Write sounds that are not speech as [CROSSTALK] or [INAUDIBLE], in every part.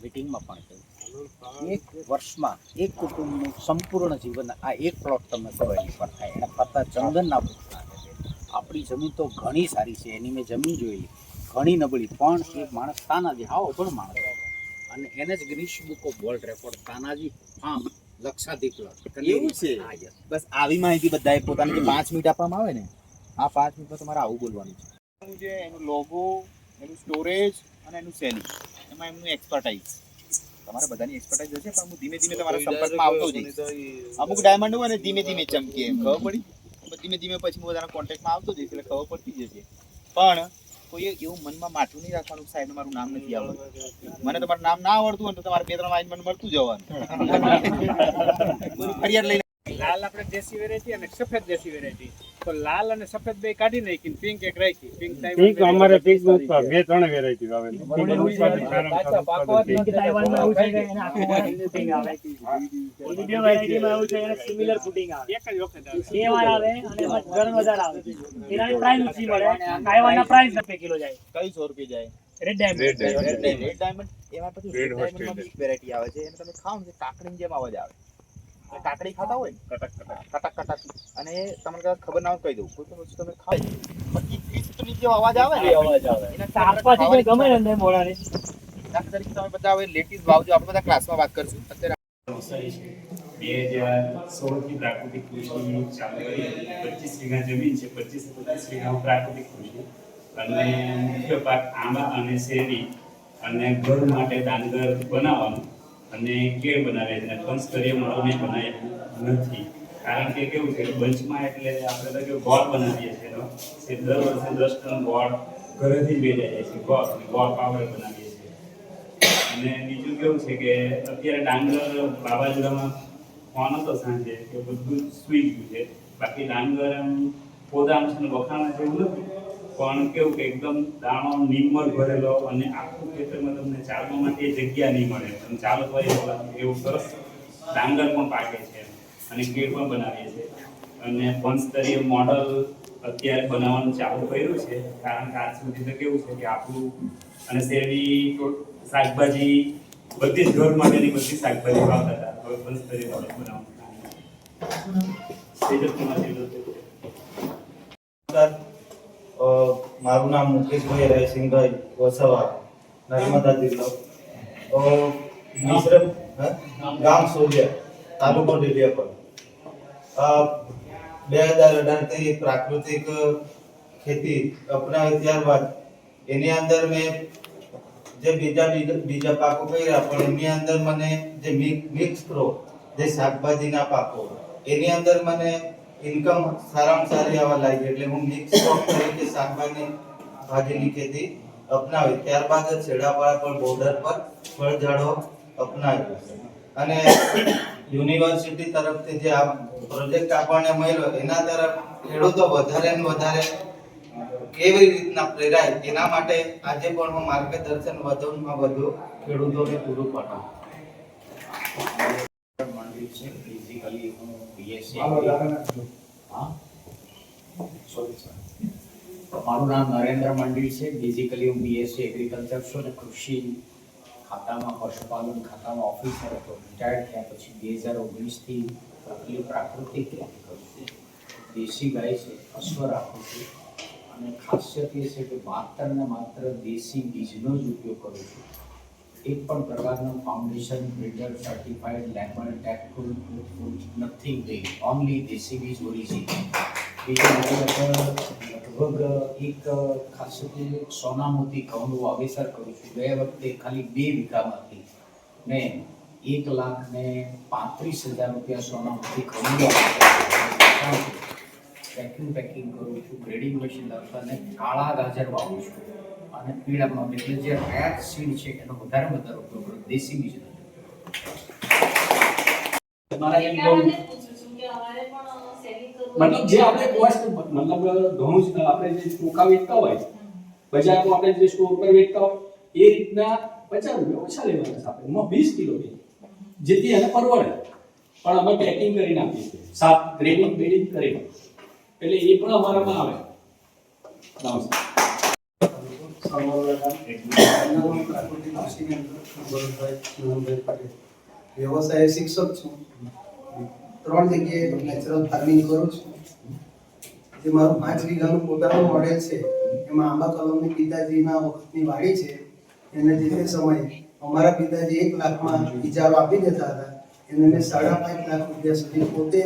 મીટિંગમાં પણ કહ્યું. એક વર્ષમાં એક કુટુંબનું સંપૂર્ણ જીવન આ એક પ્લોટ તમે કરો એની પર થાય એના કરતાં ચંદનના વૃક્ષ નાખે આપણી જમીન તો ઘણી સારી છે એની મેં જમીન જોઈ ઘણી નબળી પણ એક માણસ તાનાજી હા પણ માણસ. અને એને જ Guinness book of world record Tanaji farm લક્ષાધિક એવું છે? બસ આવી માહિતી બધાએ પોતાની પાંચ મિનિટ આપવામાં આવે ને આ પાંચ મિનિટમાં તમારે આવું બોલવાનું છે. જે એનું લોગો એનું સ્ટોરેજ અને એનું સેલિંગ એમાં એમનું એક્સપર્ટાઇઝ તમારે બધાની એક્સપર્ટાઇઝ હશે પણ હું ધીમે ધીમે તમારા સંપર્કમાં આવતો જઈશ. અમુક ડાયમંડ હોય ને ધીમે ધીમે ચમકે એમ. ખબર પડી? પણ ધીમે ધીમે પછી હું બધાના કોન્ટેક્ટમાં આવતો જઈશ એટલે ખબર પડતી જશે. પણ કોઈ એવું મનમાં માથું નહીં રાખવાનું સાહેબ મારું નામ નથી આવડતું. મને તમારું નામ ના આવડતું હોય તો તમારે બે ત્રણ વાગે મને મળતું જવાનું [LAUGHS] ફરિયાદ લઈને લાલ આપણે દેશી વેરાયટી અને સફેદ દેશી વેરાયટી તો લાલ અને સફેદ બે કાઢી નાખી પિંક એક રાખી પિંક પિંક અમારે પિંક બે ત્રણ વેરાયટી આવે રેડ ડાયમંડ રેડ ડાયમંડ એમાં પછી વેરાયટી આવે છે એને તમે ખાઓ ને તો જેમ અવાજ આવે કાકડી ખાતા હોય કટક કટક કટક. અને તમને ખબર ના હોય કહી દઉં. કોઈ પણ વસ્તુ તમે ખાવ પછી ક્રિસ્પની જે અવાજ આવે ને અવાજ આવે. એના જે ગમે ને અંદર મોઢાને દાખલા તરીકે તમે બધા હવે લેટેસ્ટ વાવજો આપણે બધા ક્લાસમાં વાત કરશું. અત્યારે છે. બે હજાર સોળથી પ્રાકૃતિક કૃષિ ચાલુ કરી. પચીસ વીઘા જમીન છે. પચીસ પચીસ વીઘા પ્રાકૃતિક કૃષિ. અને મુખ્ય પાક આંબા અને શેરી અને ઘર માટે ડાંગર બનાવવાનું. અને કેળ બનાવે છે? પંચસ્તરીય મોડલને બનાવ્યું નથી. કારણ કે કેવું છે કે બંચમાં એટલે આપણે તો કેવું ગોળ બનાવીએ છીએ એનો એ દર વર્ષે દસ ટન ગોળ ઘરેથી વેચાઈ જાય છે, ગોળ ગોળ પાવડર બનાવીએ છીએ. અને બીજું કેવું છે કે અત્યારે ડાંગર વાવાઝોડામાં ફોન હતો સાંજે કે બધું સુઈ ગયું છે. બાકી ડાંગર એમ ને વખાણ છે એવું નથી. પણ કેવું કે એકદમ દાણો નિર્મળ ભરેલો અને આખું ખેતરમાં તમને ચાલવા માટે જગ્યા નહીં મળે. તમે ચાલો તો એવું સરસ ડાંગર પણ પાકે છે. અને કેળ પણ બનાવીએ છીએ. અને પંચસ્તરીય મોડલ અત્યારે બનાવવાનું ચાલુ કર્યું છે. કારણ કે આજ સુધી તો કેવું છે કે આપણું અને શેરડી શાકભાજી બધી જ ઘર માટેની બધી શાકભાજી વાવતા હતા. હવે પંચસ્તરીય મોડલ બનાવવાનું મારું નામ મુકેશભાઈ રાયસિંહભાઈ વસાવા નર્મદા જિલ્લો મિશ્ર ગામ સોલિયા, તાલુકો ડેલિયાપર. બે હજાર અઢારથી પ્રાકૃતિક ખેતી અપનાવી ત્યારબાદ એની અંદર મેં જે બીજા બીજા- પાકો કર્યા, પણ એની અંદર મને જે મિક્સ ક્રોપ જે શાકભાજીના પાકો, એની અંદર મને ઇન્કમ સારામાં સારી આવવા લાગી એટલે હું મિક્સ ક્રોપ તરીકે શાકભાજી ભાજીની ખેતી અપનાવી. ત્યારબાદ છેડાપાડા પર બોર્ડર પર ફળઝાડો અપનાવ્યો. અને યુનિવર્સિટી તરફથી જે આ પ્રોજેક્ટ આપણને મળ્યો, એના તરફ ખેડૂતો વધારે ને વધારે કેવી રીતના પ્રેરાય, એના માટે આજે પણ હું માર્ગદર્શન વધુમાં વધુ ખેડૂતોને પૂરું પાડું. છે ફિઝિકલી હું બીએસસી હા? સોરી સર મારું નામ નરેન્દ્ર મંડી છે. બેઝિકલી હું બીએસસી એગ્રીકલ્ચર છું અને કૃષિ ખાતામાં પશુપાલન ખાતામાં ઓફિસર હતો. રિટાયર્ડ થયા પછી બે હજાર ઓગણીસથી ટોટલી પ્રાકૃતિક દેશી ગાય છે અશ્વ રાખું છું. અને ખાસિયત એ છે કે માત્ર ને માત્ર દેશી બીજનો જ ઉપયોગ કરું છું. એક પણ પ્રકારનું ફાઉન્ડેશન બિલ્ડર સર્ટિફાઈડ લેબલ ટેકફુલ નથિંગ ડેઇંગ ઓનલી દેસી બીજ ઓરિજિન લગભગ એક ખાસ કરીને સોનામોતી ઘઉંનું વાવેતર કરું છું. ગયા વખતે ખાલી બે વીઘામાંથી મેં એક લાખ ને પાંત્રીસ હજાર રૂપિયા સોનામોતી ઘઉંનું પેકિંગ પેકિંગ કરું છું ગ્રેડિંગ મશીન લાવતા અને કાળા ગાજર વાવું છું. અને પીળામાં એટલે જે રેડ સીડ છે એનો વધારે વધારે ઉપયોગ કરું દેશી બીજ તમારા એમ કહું મતલબ જે આપણે કોસ્ટ મતલબ ઘઉં જ આપણે જે ચોખા વેચતા હોય બજારમાં આપણે જે સ્ટોર પર વેચતા હોય એ રીતના પચાસ રૂપિયા ઓછા લેવાના છે આપણે. એમાં વીસ કિલો જેથી એને પરવડે. પણ અમે પેકિંગ કરીને આપીએ છીએ. સાફ ગ્રેડિંગ બેડિંગ કરીને. એટલે એ પણ અમારામાં આવે. વ્યવસાય શિક્ષક છું. ત્રણ જગ્યાએ નેચરલ ફાર્મિંગ કરું છું. જે મારું પાંચ વીઘાનું પોતાનું મોડેલ છે. એમાં આંબા કલમની પિતાજીના વખતની વાડી છે. એને જે તે સમયે અમારા પિતાજી એક લાખમાં ઇજારો આપી દેતા હતા. એને મેં સાડા પાંચ લાખ રૂપિયા સુધી પોતે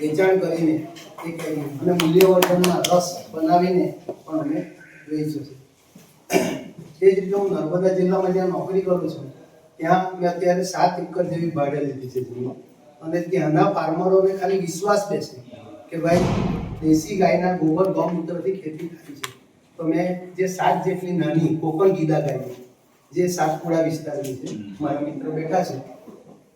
વેચાણ કરીને એ કરી. અને મૂલ્યવર્ધનમાં રસ બનાવીને પણ અમે વેચ્યું છે. તે જ રીતે હું નર્મદા જિલ્લામાં જ્યાં નોકરી કરું છું, ત્યાં મેં અત્યારે સાત એકર જેવી ભાડે લીધી છે જમીન. અને ત્યાંના ફાર્મરોને ખાલી વિશ્વાસ બેસે કે ભાઈ, દેશી ગાયના ગોબર ગૌમૂત્રથી ખેતી થાય છે. તો મેં જે સાત જેટલી નાની કોકણ ગીદા ગાય જે સાતપુડા વિસ્તારની છે, મારા મિત્ર બેઠા છે.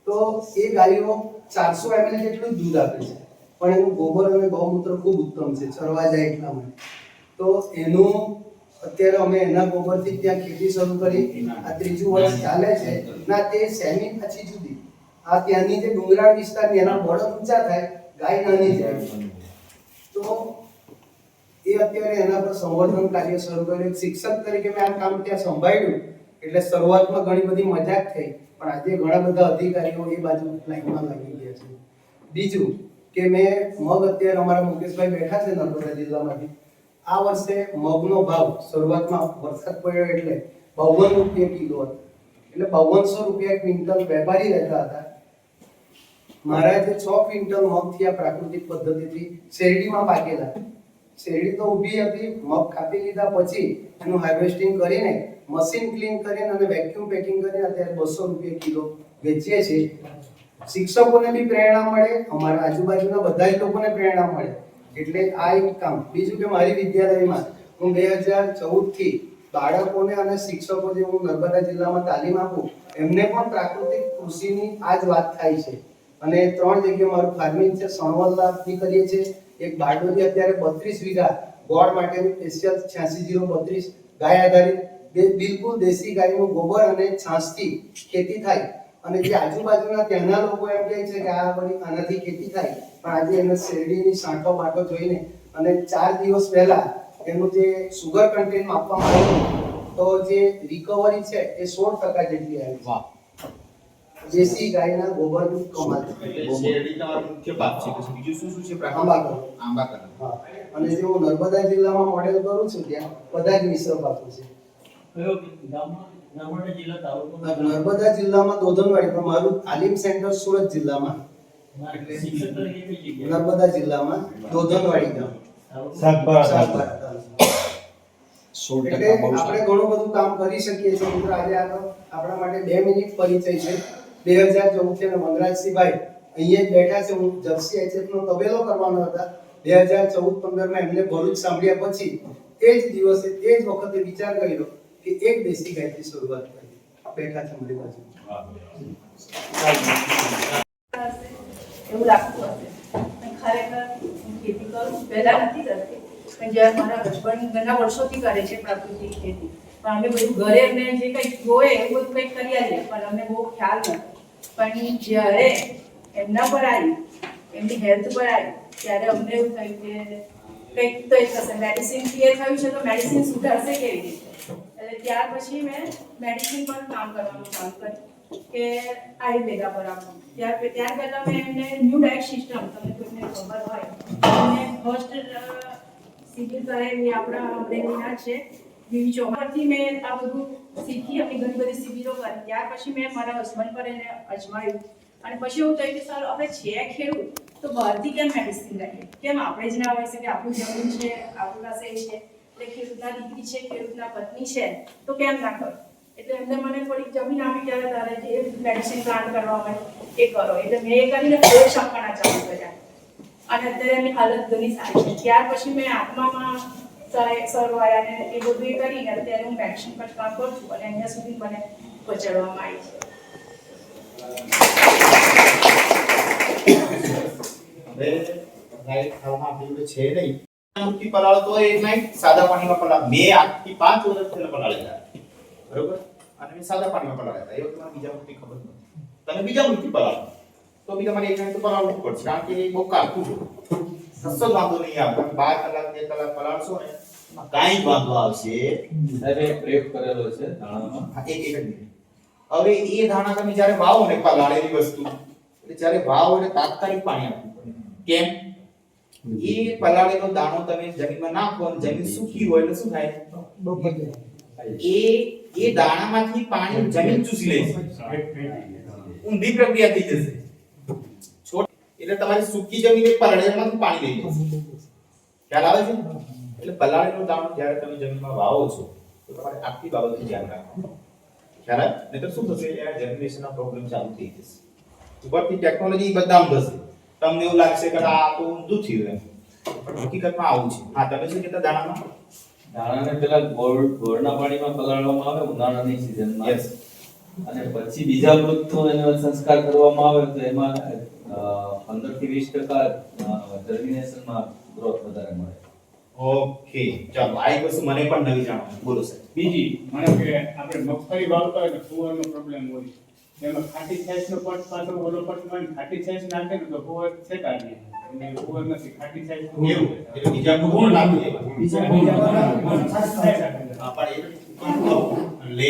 તો એ ગાયો ચારસો એમએલ જેટલું દૂધ આપે છે. પણ એનું ગોબર અને ગૌમૂત્ર ખૂબ ઉત્તમ છે, ચરવા જાય એટલા માટે. તો એનું અત્યારે અમે એના ગોબરથી ત્યાં ખેતી શરૂ કરી. આ ત્રીજું વર્ષ ચાલે છે. ના, તે સેમી પછી જુદી. આ ત્યાંની જે ડુંગરાળ વિસ્તારની એના બળદ ઊંચા થાય, ગાય નાની જાય. તો એ અત્યારે એના પર સંવર્ધન કાર્ય શરૂ કર્યું. શિક્ષક તરીકે મેં આ કામ ત્યાં સંભાળ્યું. એટલે શરૂઆતમાં ઘણી બધી મજાક થઈ. પણ આજે ઘણા બધા અધિકારીઓ એ બાજુ લાઈનમાં લાગી ગયા છે. બીજું કે મેં મગ અત્યારે અમારા મુકેશભાઈ બેઠા છે નર્મદા જિલ્લામાંથી. આ વર્ષે મગનો ભાવ શરૂઆતમાં વરસાદ પડ્યો એટલે બાવન રૂપિયા કિલો હતો. એટલે બાવનસો રૂપિયા ક્વિન્ટલ વેપારી રહેતા હતા. મારા જે છ ક્વિન્ટલ મગ થયા પ્રાકૃતિક પદ્ધતિથી શેરડીમાં પાકેલા. શેરડી તો ઊભી હતી, મગ કાપી લીધા પછી એનું હાર્વેસ્ટિંગ કરીને, મશીન ક્લીન કરીને અને વેક્યુમ પેકિંગ કરીને અત્યારે બસો રૂપિયા કિલો વેચીએ છીએ. શિક્ષકોને બી પ્રેરણા મળે, અમારા આજુબાજુના બધા લોકોને પ્રેરણા મળે. એટલે આ એક કામ. બીજું કે મારી વિદ્યાલયમાં હું બે હજાર ચૌદથી બાળકોને અને શિક્ષકો જે હું નર્મદા જિલ્લામાં તાલીમ આપું, એમને પણ પ્રાકૃતિક કૃષિની આ જ વાત થાય છે. અને ત્રણ જગ્યાએ મારું ફાર્મિંગ છે સણવલથી કરીએ છીએ. એક બારડોલી, અત્યારે બત્રીસ વીઘા ગોળ માટેનું સ્પેશિયલ છ્યાસી જીરો બત્રીસ ગાય આધારિત બિલકુલ દેશી ગાયનું ગોબર અને છાસથી ખેતી થાય. અને જે આજુબાજુના ત્યાંના લોકો એમ કહે છે કે આ બધી આનાથી ખેતી થાય પણ આજે એને શેરડીની સાંઠો બાટો જોઈને અને ચાર દિવસ પહેલા એનું જે સુગર કન્ટેન્ટ માપવામાં આવ્યું તો જે રિકવરી છે એ સોળ ટકા જેટલી આવી વાહ. દેશી ગાયના ગોબરનું કમાલ. શેરડી તમારો મુખ્ય પાક છે બીજું શું શું છે આંબા. અને જે હું. નર્મદા જિલ્લામાં મોડેલ કરું છું ત્યાં બધા જ મિશ્ર પાકો છે. નર્મદા જિલ્લા તાલુકો નર્મદા જિલ્લામાં દોધનવાડી પણ મારું તાલીમ સેન્ટર સુરત જિલ્લામાં. નર્મદા જિલ્લામાં દોધનવાડી ગામ. એટલે આપણે ઘણું બધું કામ કરી શકીએ છીએ. મિત્રો આજે આ આપણા માટે બે મિનિટ પરિચય છે. બે હજાર ચૌદ અને વનરાજસિંહભાઈ અહીંયા જ બેઠા છે. હું જર્સી એચએફ નો તબેલો કરવાનો હતા. બે હજાર ચૌદ પંદરમાં એમને ભરૂચ સાંભળ્યા પછી તે જ દિવસે એ જ વખતે વિચાર કર્યો કે એક દેશી ગાયથી શરૂઆત કરી. બેઠા છે બાજુ. એવું લાગતું હશે. પણ ખરેખર હું ખેતી કરું. પહેલા નથી કરતી. પણ જ્યારે મારા હસબન્ડ ઘણા વર્ષોથી કરે છે પ્રાકૃતિક ખેતી, પણ અમે બધું ઘરે અમને જે કંઈક હોય એવું બધું કંઈક કરી આવીએ, પણ અમને બહુ ખ્યાલ નથી. પણ જ્યારે એમના પર આવી, એમની હેલ્થ પર આવી, ત્યારે અમને એવું થયું કે કંઈક તો એ થશે મેડિસિન ક્લિયર થયું છે તો મેડિસિન સુધારશે કેવી રીતે? ત્યાર પછી મેં મેડિસિન પર કામ કરવાનું ચાલુ કર્યું, કે આયુર્વેદા પર ત્યાર ત્યાર પહેલાં મેં એમને ન્યૂ ડાયટ સિસ્ટમ તમને ખબર હોય અને ફર્સ્ટ સિવિલ કરેલી આપણા અમરેલીના છે બીવી ચોમારથી મેં આ બધું શીખી અને ઘણી બધી શિબિરો કરી. ત્યાર પછી મેં મારા હસબન્ડ પર એને અજમાયું અને પછી એવું થયું કે સારું, આપણે છે ખેડૂત, તો બહારથી કેમ મેડિસિન લઈએ? કેમ આપણે જ ના હોય શકે? આપણું જમીન છે, આપણી પાસે છે. એટલે ખેડૂતના દીકરી છે ખેડૂતના પત્ની છે, તો કેમ ના કરો? એટલે એમને મને થોડીક જમીન આપી ત્યારે તારે જે મેડિસિન પ્લાન્ટ કરવા હોય એ કરો. એટલે મેં એ કરીને ફ્રેશ શંકાના ચાલુ કર્યા. અને અત્યારે એમની હાલત ઘણી સારી છે. ત્યાર પછી મેં આત્મામાં સર- સરવાયા અને એ બધું એ કરીને અત્યારે હું મેડિસિન પર કામ કરું છું અને અહીંયા સુધી મને પહોંચાડવામાં આવી છે. હવે રાઈટ થવામાં આપણી છે નહીં. મૂર્તિ પલાળો તો એક નહીં સાદા પાણીમાં પલાળ મેં આજથી પાંચ વર્ષ પહેલા પલાળેલા બરોબર? અને મેં સાદા પાણીમાં પલાળ્યા એ વખતે મને બીજા મુક્તિ ખબર નથી તમે બીજા મુક્તિ પલાળો. તો બી તમારે એક તો પલાળવું પડશે. કારણ કે એ બહુ છે. કશો વાંધો નહીં આવે. તમે બાર કલાક બે કલાક પલાળશો ને કાંઈ વાંધો આવશે પ્રયોગ કરેલો છે ધાણામાં એક એક હવે એ ધાણા તમે જ્યારે વાવો ને પલાળેલી વસ્તુ એટલે જ્યારે વાવો એટલે તાત્કાલિક પાણી આપવું પડે. કેમ? એ પલાળેલો દાણો તમે જમીનમાં નાખો અને જમીન સૂકી હોય એટલે શું થાય? એ એ દાણામાંથી પાણી જમીન ચૂસી લે છે. ઊંધી પ્રક્રિયા થઈ જશે. એટલે તમારી સૂકી જમીન એ પલાળેલામાંથી પાણી લઈ લેશે ખ્યાલ આવે છે? એટલે પલાળેલો દાણો જ્યારે તમે જમીનમાં વાવો છો તો તમારે આખી બાબતનું ધ્યાન રાખવાનું. ખ્યાલ આવે? નહીંતર શું થશે? જનરેશનના પ્રોબ્લેમ ચાલુ થઈ જશે. ઉપરથી ટેકનોલોજી બદનામ થશે. તમને એવું લાગશે કે આ તો ઊંધું થયું એમ. પણ હકીકતમાં આવું છે. હા તમે શું કહેતા દાણામાં? દાણાને પેલા ગોળ ગોળના પાણીમાં પલાળવામાં આવે ઉનાળાની સિઝનમાં યસ અને પછી બીજા મૃતનો એનો સંસ્કાર કરવામાં આવે તો એમાં પંદરથી વીસ ટકા જર્મિનેશનમાં ગ્રોથ વધારે મળે. ઓકે ચાલો આ એક વસ્તુ મને પણ નવી જાણવા બોલો સાહેબ. બીજી મને કે આપણે મગફળી વાવતા હોય તો ફુવારનો પ્રોબ્લેમ હોય. એમાં ખાટી સાઈઝનો પટ પાછો ઓલો પટમાં ખાટી સાઈઝ નાખે ને તો ફુવાર છે નહીં અને ફુવાર નથી ખાટી સાઈઝ એવું? એટલે બીજા ગુણ દેવા બીજા બીજા હા, પણ એ